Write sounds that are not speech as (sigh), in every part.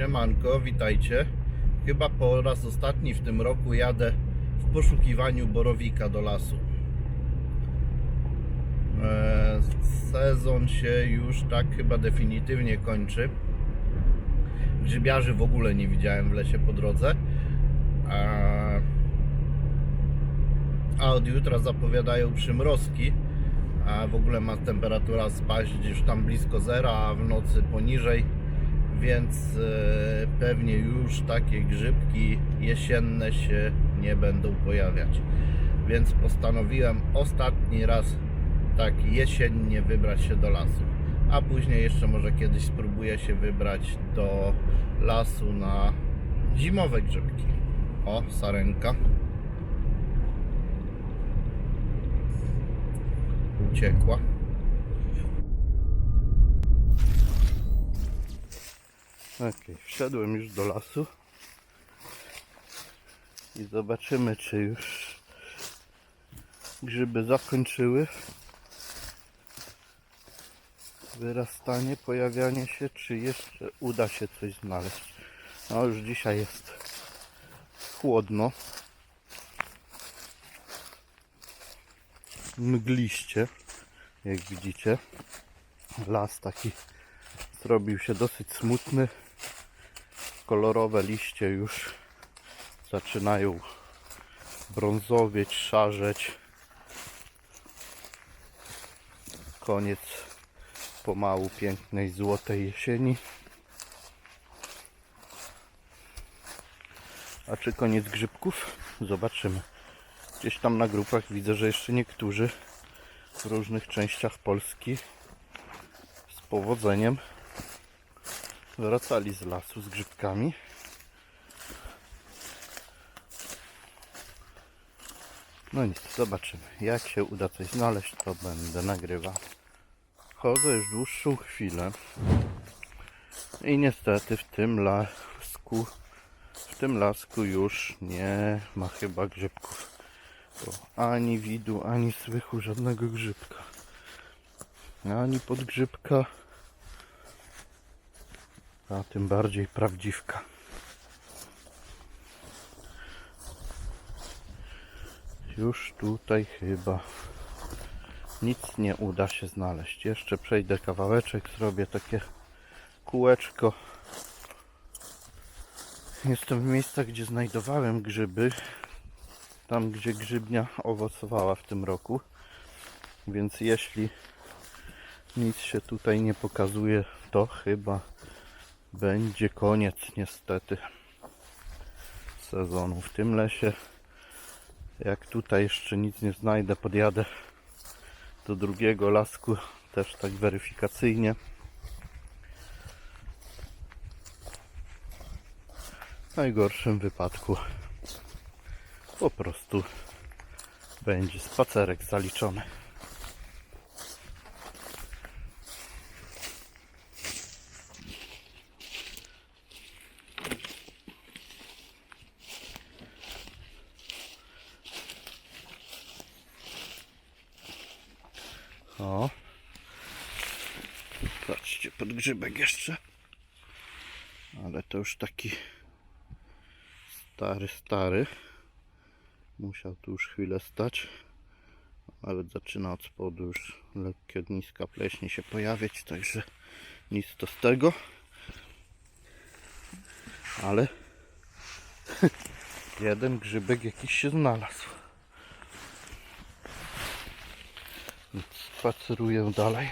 Siemanko, witajcie. Chyba po raz ostatni w tym roku jadę w poszukiwaniu borowika do lasu. Eee, Sezon się już tak chyba definitywnie kończy. Grzybiarzy w ogóle nie widziałem w lesie po drodze. A, od jutra zapowiadają przymrozki. A w ogóle ma temperatura spaść już tam blisko zera, a w nocy poniżej więc e, pewnie już takie grzybki jesienne się nie będą pojawiać. Więc postanowiłem ostatni raz tak jesiennie wybrać się do lasu. A później jeszcze może kiedyś spróbuję się wybrać do lasu na zimowe grzybki. O, sarenka. Uciekła. Ok, wszedłem już do lasu i zobaczymy, czy już grzyby zakończyły wyrastanie, pojawianie się, czy jeszcze uda się coś znaleźć. No już dzisiaj jest chłodno, mgliście, jak widzicie. Las taki zrobił się dosyć smutny. Kolorowe liście już zaczynają brązowieć, szarzeć. Koniec pomału pięknej złotej jesieni. A czy koniec grzybków? Zobaczymy. Gdzieś tam na grupach widzę, że jeszcze niektórzy w różnych częściach Polski z powodzeniem wracali z lasu z grzybkami. No nic, zobaczymy. Jak się uda coś znaleźć, to będę nagrywał. Chodzę już dłuższą chwilę i niestety w tym lasku, w tym lasku już nie ma chyba grzybków. Bo ani widu, ani słychu żadnego grzybka. Ani podgrzybka, a tym bardziej prawdziwka. Już tutaj chyba nic nie uda się znaleźć. Jeszcze przejdę kawałeczek, zrobię takie kółeczko. Jestem w miejscach, gdzie znajdowałem grzyby. Tam, gdzie grzybnia owocowała w tym roku. Więc jeśli nic się tutaj nie pokazuje, to chyba będzie koniec niestety sezonu w tym lesie. Jak tutaj jeszcze nic nie znajdę, podjadę do drugiego lasku, też tak weryfikacyjnie. W najgorszym wypadku po prostu będzie spacerek zaliczony. O. Patrzcie, podgrzybek jeszcze. Ale to już taki stary, stary. Musiał tu już chwilę stać. Nawet zaczyna od spodu już lekkie ogniska pleśni się pojawiać, także nic to z tego. Ale (laughs) jeden grzybek jakiś się znalazł. Więc spaceruję dalej.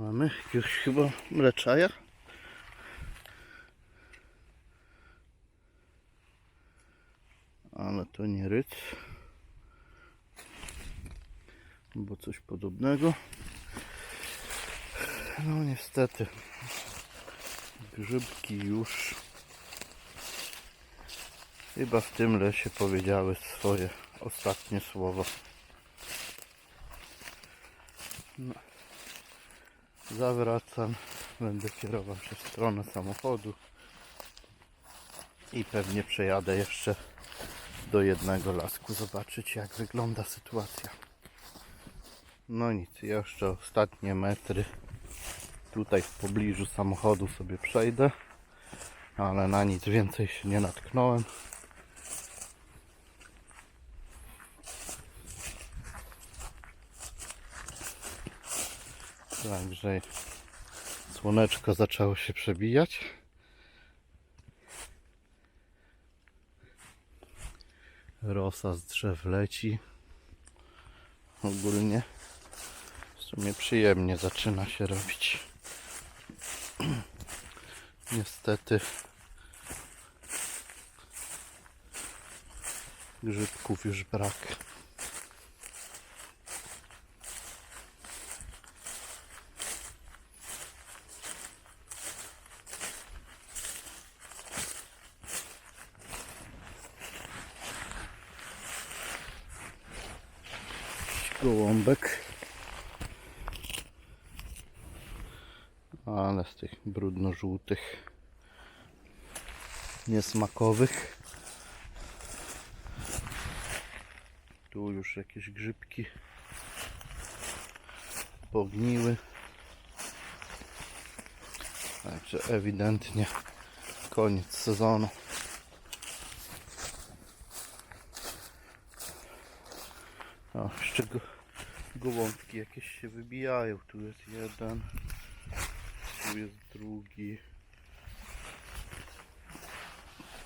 Mamy jakiegoś chyba mleczaja. Ale to nie ryc. Bo coś podobnego. No niestety. Grzybki już chyba w tym lesie powiedziały swoje ostatnie słowo. No. Zawracam. Będę kierował w stronę samochodu. I pewnie przejadę jeszcze do jednego lasku zobaczyć jak wygląda sytuacja. No nic, jeszcze ostatnie metry tutaj w pobliżu samochodu sobie przejdę, ale na nic więcej się nie natknąłem. Także słoneczko zaczęło się przebijać. Rosa z drzew leci. Ogólnie w sumie przyjemnie zaczyna się robić. (clears throat) Niestety grzybków już brak. Gołąbek. Ale z tych brudno-żółtych, niesmakowych. Tu już jakieś grzybki pogniły. Także ewidentnie koniec sezonu. O, jeszcze go, gołąbki jakieś się wybijają. Tu jest jeden, tu jest drugi.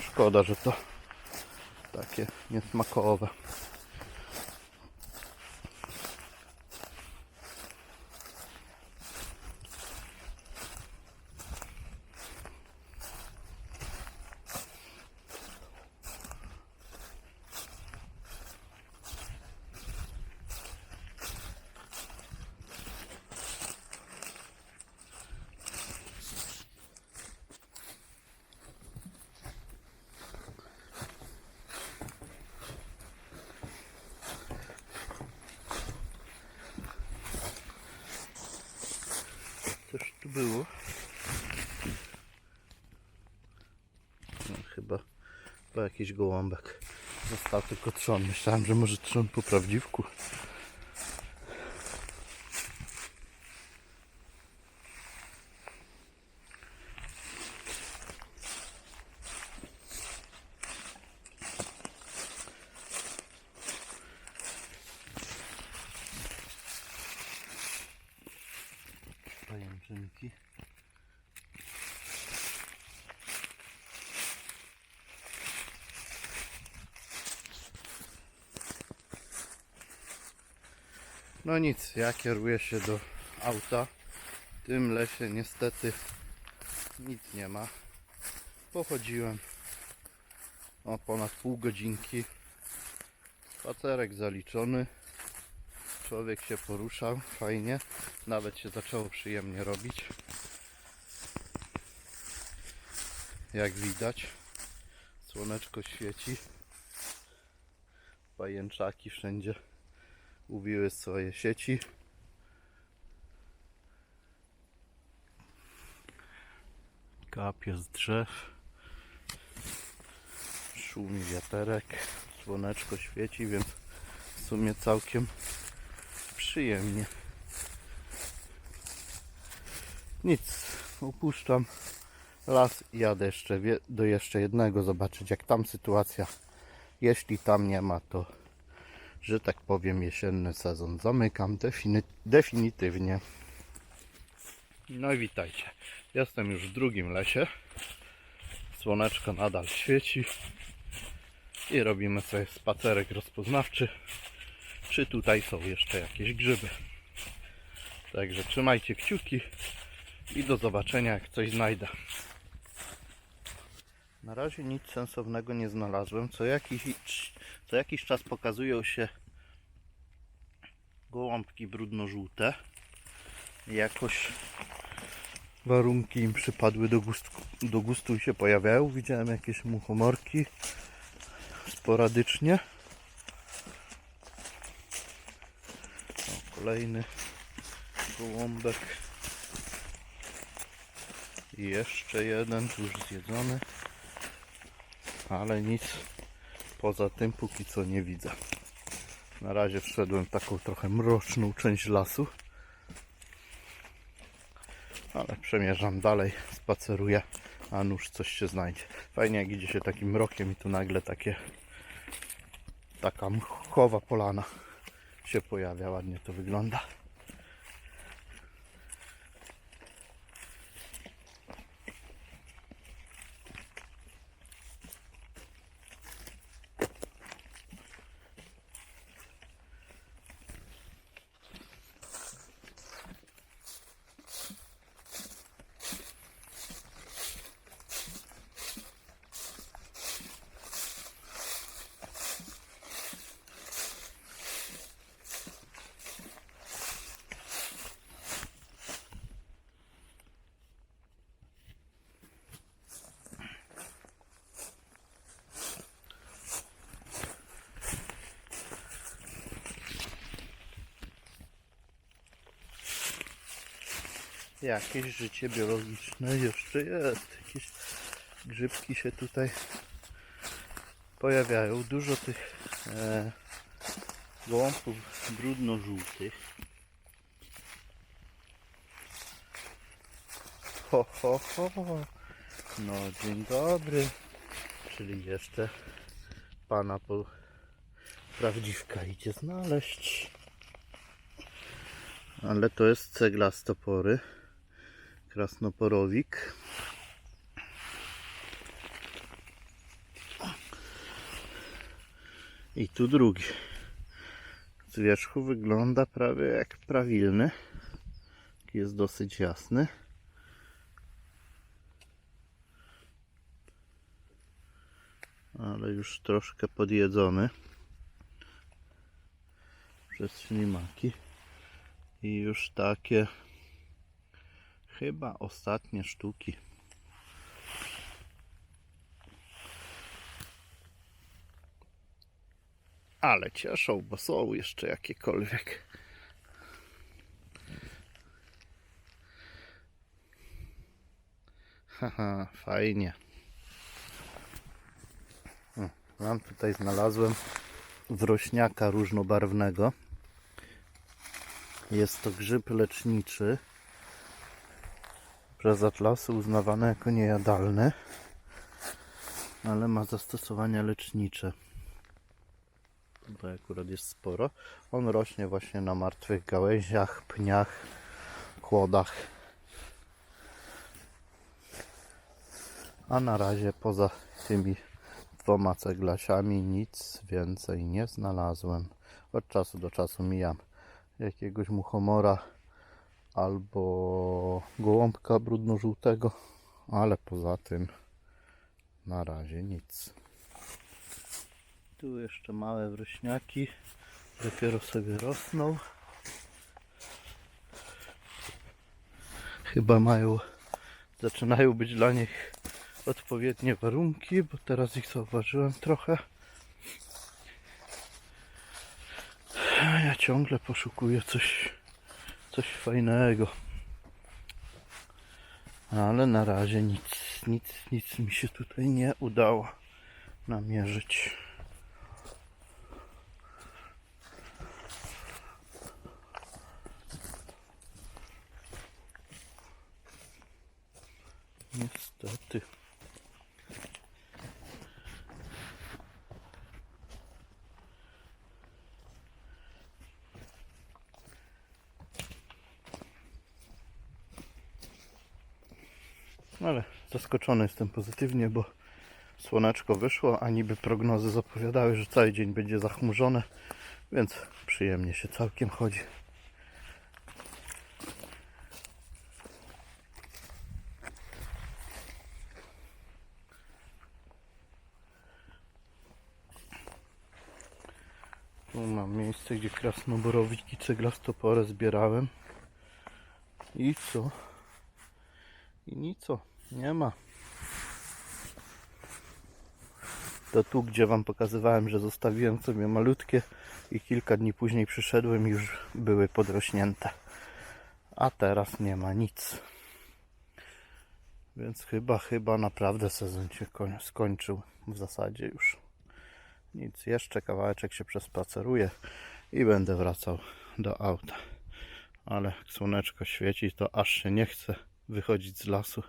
Szkoda, że to takie niesmakowe. Coś tu było. No, chyba, chyba jakiś gołąbek. Został tylko trzon. Myślałem, że może trzon po prawdziwku. Pajęczynki. No nic, ja kieruję się do auta. W tym lesie niestety nic nie ma. Pochodziłem o ponad pół godzinki. Spacerek zaliczony. Człowiek się poruszał fajnie. Nawet się zaczęło przyjemnie robić. Jak widać, słoneczko świeci. Pajęczaki wszędzie ubiły swoje sieci. Kapie z drzew. Szumi wiaterek. Słoneczko świeci, więc w sumie całkiem przyjemnie. Nic, upuszczam las i jadę jeszcze do jeszcze jednego zobaczyć jak tam sytuacja. Jeśli tam nie ma, to że tak powiem jesienny sezon zamykam defini- definitywnie. No i witajcie. Jestem już w drugim lesie. Słoneczko nadal świeci. I robimy sobie spacerek rozpoznawczy. Czy tutaj są jeszcze jakieś grzyby. Także trzymajcie kciuki i do zobaczenia jak coś znajdę. Na razie nic sensownego nie znalazłem. Co jakiś, co jakiś czas pokazują się gołąbki brudno-żółte. Jakoś warunki im przypadły do gustu, do gustu i się pojawiają. Widziałem jakieś muchomorki sporadycznie. O, kolejny gołąbek. I jeszcze jeden, tu już zjedzony. Ale nic poza tym póki co nie widzę. Na razie wszedłem w taką trochę mroczną część lasu. Ale przemierzam dalej, spaceruję, a nuż coś się znajdzie. Fajnie jak idzie się takim mrokiem i tu nagle takie taka mchowa polana się pojawia, ładnie to wygląda. Jakieś życie biologiczne jeszcze jest. Jakieś grzybki się tutaj pojawiają. Dużo tych e, gołąbków brudno-żółtych. Ho, ho, ho. No, dzień dobry. Czyli jeszcze pana po prawdziwka idzie znaleźć. Ale to jest cegla z topory. Krasnoporowik. I tu drugi. Z wierzchu wygląda prawie jak prawilny. Jest dosyć jasny. Ale już troszkę podjedzony przez ślimaki. I już takie chyba ostatnie sztuki. Ale cieszą, bo są jeszcze jakiekolwiek. Haha, fajnie. Mam tutaj znalazłem wrośniaka różnobarwnego. Jest to grzyb leczniczy przez atlasy uznawany jako niejadalny, ale ma zastosowania lecznicze. Tutaj akurat jest sporo. On rośnie właśnie na martwych gałęziach, pniach, kłodach. A na razie poza tymi dwoma ceglasiami nic więcej nie znalazłem. Od czasu do czasu mijam jakiegoś muchomora albo gołąbka brudno-żółtego, ale poza tym na razie nic. Tu jeszcze małe wrośniaki, dopiero sobie rosną. Chyba mają, zaczynają być dla nich odpowiednie warunki, bo teraz ich zauważyłem trochę. A ja ciągle poszukuję coś, coś fajnego. Ale na razie nic, nic, nic mi się tutaj nie udało namierzyć. zaskoczony jestem pozytywnie, bo słoneczko wyszło, a niby prognozy zapowiadały, że cały dzień będzie zachmurzone, więc przyjemnie się całkiem chodzi. Tu mam miejsce, gdzie krasnoborowiki ceglastoporę zbierałem. I co? I nic nie ma. To tu, gdzie Wam pokazywałem, że zostawiłem sobie malutkie i kilka dni później przyszedłem już były podrośnięte. A teraz nie ma nic. Więc chyba, chyba naprawdę sezon się koń- skończył w zasadzie już. Nic, jeszcze kawałeczek się przespaceruję i będę wracał do auta. Ale jak słoneczko świeci, to aż się nie chce wychodzić z lasu.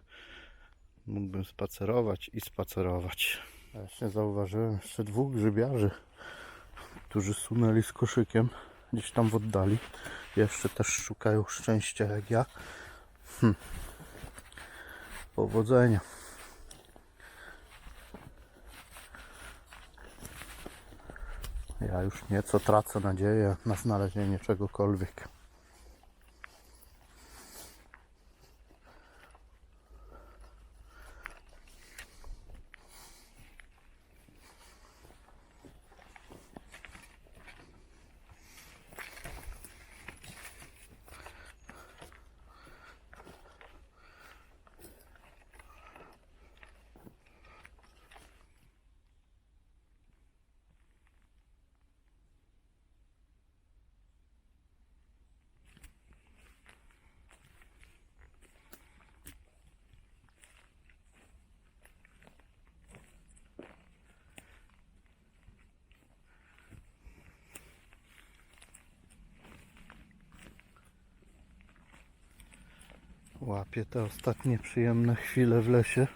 Mógłbym spacerować i spacerować. Właśnie zauważyłem jeszcze dwóch grzybiarzy, którzy sunęli z koszykiem gdzieś tam w oddali. Jeszcze też szukają szczęścia jak ja. Hm. Powodzenia. Ja już nieco tracę nadzieję na znalezienie czegokolwiek. Łapię te ostatnie przyjemne chwile w lesie.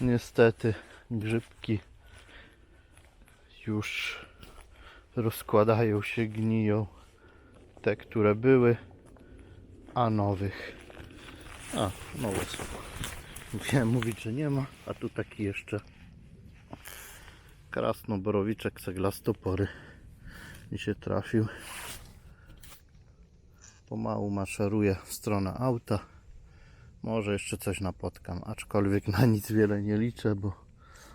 Niestety grzybki już rozkładają się, gniją. Te, które były, a nowych. A, nowe są. Musiałem mówić, że nie ma, a tu taki jeszcze krasnoborowiczek ceglastopory mi się trafił. Pomału maszeruje w stronę auta. Może jeszcze coś napotkam, aczkolwiek na nic wiele nie liczę, bo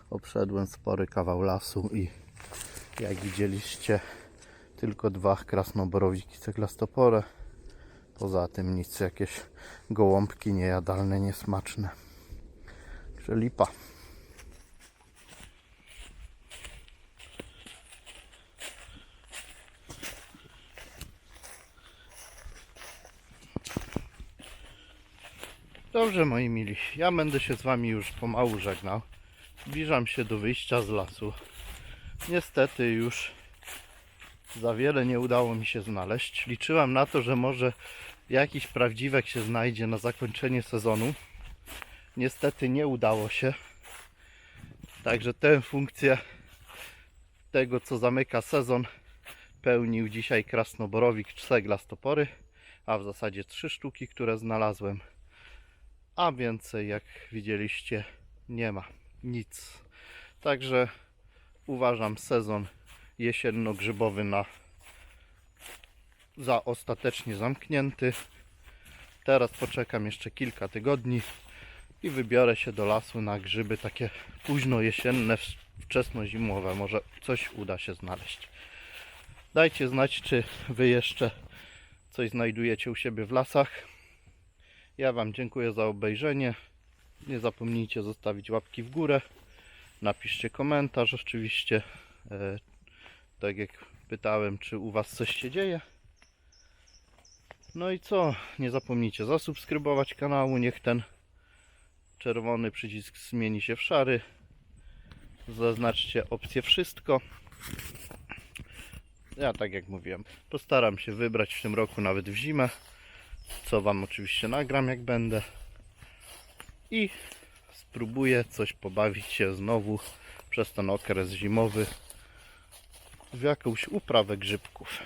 obszedłem spory kawał lasu i jak widzieliście tylko dwa krasnoborowiki ceglastopore. Poza tym nic, jakieś gołąbki niejadalne, niesmaczne. Że lipa. Dobrze moi mili, ja będę się z wami już pomału żegnał. Zbliżam się do wyjścia z lasu. Niestety już za wiele nie udało mi się znaleźć. Liczyłem na to, że może jakiś prawdziwek się znajdzie na zakończenie sezonu. Niestety nie udało się. Także tę funkcję tego, co zamyka sezon, pełnił dzisiaj krasnoborowik ceglastopory, a w zasadzie trzy sztuki, które znalazłem a więcej jak widzieliście nie ma nic. Także uważam sezon jesienno-grzybowy na za ostatecznie zamknięty. Teraz poczekam jeszcze kilka tygodni i wybiorę się do lasu na grzyby takie późno jesienne, wczesno zimowe. Może coś uda się znaleźć. Dajcie znać, czy wy jeszcze coś znajdujecie u siebie w lasach. Ja Wam dziękuję za obejrzenie. Nie zapomnijcie zostawić łapki w górę. Napiszcie komentarz oczywiście. E, tak jak pytałem, czy u Was coś się dzieje. No i co? Nie zapomnijcie zasubskrybować kanału. Niech ten czerwony przycisk zmieni się w szary. Zaznaczcie opcję wszystko. Ja tak jak mówiłem, postaram się wybrać w tym roku nawet w zimę. Co Wam oczywiście nagram jak będę. I spróbuję coś pobawić się znowu przez ten okres zimowy w jakąś uprawę grzybków.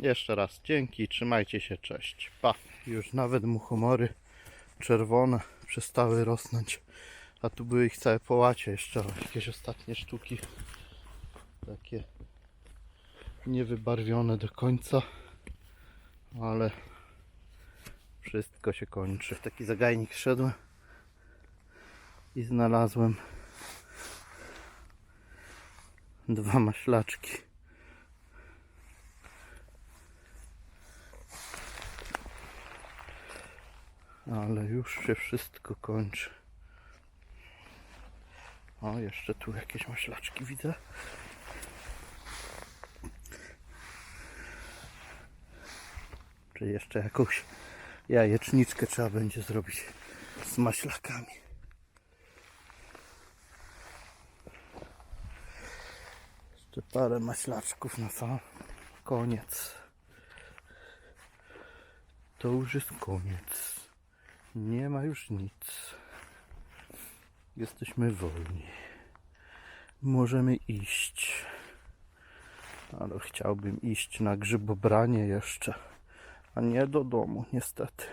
Jeszcze raz dzięki, trzymajcie się, cześć. Pa. Już nawet muchomory czerwone przestały rosnąć. A tu były ich całe połacie jeszcze, jakieś ostatnie sztuki. Takie niewybarwione do końca. Ale wszystko się kończy. Taki zagajnik szedłem i znalazłem dwa maślaczki. Ale już się wszystko kończy. O, jeszcze tu jakieś maślaczki widzę. Czy jeszcze jakąś jajeczniczkę trzeba będzie zrobić z maślakami. Jeszcze parę maślaczków na sam koniec. To już jest koniec. Nie ma już nic. Jesteśmy wolni. Możemy iść. Ale chciałbym iść na grzybobranie jeszcze, a nie do domu, niestety.